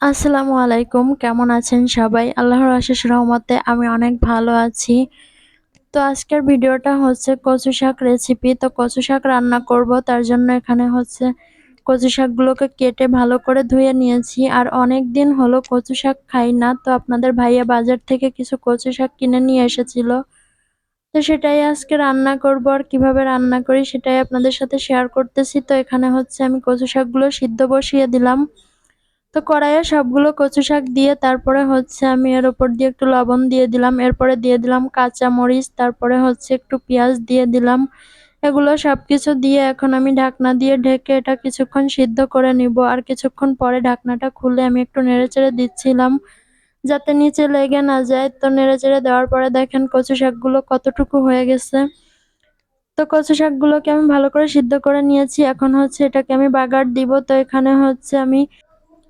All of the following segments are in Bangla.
আসসালামু আলাইকুম, কেমন আছেন সবাই? আল্লাহর আশেষ রহমতে আমি অনেক ভালো আছি। তো আজকের ভিডিওটা হচ্ছে কচু শাক রেসিপি তো কচু শাক রান্না করব, তার জন্য এখানে হচ্ছে কচু শাকগুলোকে কেটে ভালো করে ধুয়ে নিয়েছি। আর অনেক দিন হলো কচু শাক খাই না, তো আপনাদের ভাইয়া বাজার থেকে কিছু কচু শাক কিনে নিয়ে এসেছিল। তো সেটাই আজকে রান্না করব আর কীভাবে রান্না করি সেটাই আপনাদের সাথে শেয়ার করতেছি। তো এখানে হচ্ছে আমি কচু শাকগুলো সিদ্ধ বসিয়ে দিলাম। তো কড়াইয়ে সবগুলো কচু শাক দিয়ে তারপরে হচ্ছে আমি এর ওপর দিয়ে একটু লবণ দিয়ে দিলাম। এরপরে দিয়ে দিলাম কাঁচা মরিচ তারপরে হচ্ছে একটু পেঁয়াজ দিয়ে দিলাম। এগুলো সব কিছু দিয়ে এখন আমি ঢাকনা দিয়ে ঢেকে এটা কিছুক্ষণ সিদ্ধ করে নিব। আর কিছুক্ষণ পরে ঢাকনাটা খুলে আমি একটু নেড়েচেড়ে দিচ্ছিলাম। যাতে নিচে লেগে না যায়। তো নেড়েচেড়ে দেওয়ার পরে দেখেন কচু শাকগুলো কতটুকু হয়ে গেছে। তো কচু শাকগুলোকে আমি ভালো করে সিদ্ধ করে নিয়েছি। এখন হচ্ছে এটাকে আমি বাগার দিব। তো এখানে হচ্ছে আমি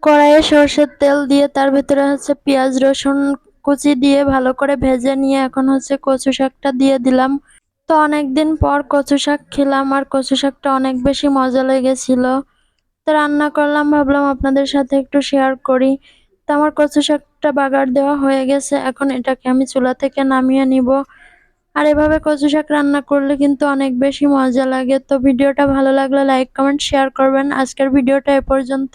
কড়াইয়ে সর্ষের তেল দিয়ে তার ভিতরে হচ্ছে পেঁয়াজ, রসুন কুচি দিয়ে ভালো করে ভেজে নিয়ে এখন হচ্ছে কচু শাকটা দিয়ে দিলাম। তো অনেকদিন পর কচু শাক খেলাম আর কচু শাকটা অনেক বেশি মজা লেগেছিল। তো রান্না করলাম, ভাবলাম আপনাদের সাথে একটু শেয়ার করি। তো আমার কচু শাকটা বাগার দেওয়া হয়ে গেছে, এখন এটাকে আমি চুলা থেকে নামিয়ে নিব। আর এভাবে কচু শাক রান্না করলে কিন্তু অনেক বেশি মজা লাগে। তো ভিডিওটা ভালো লাগলে লাইক কমেন্ট শেয়ার করবেন। আজকের ভিডিওটা এ পর্যন্ত।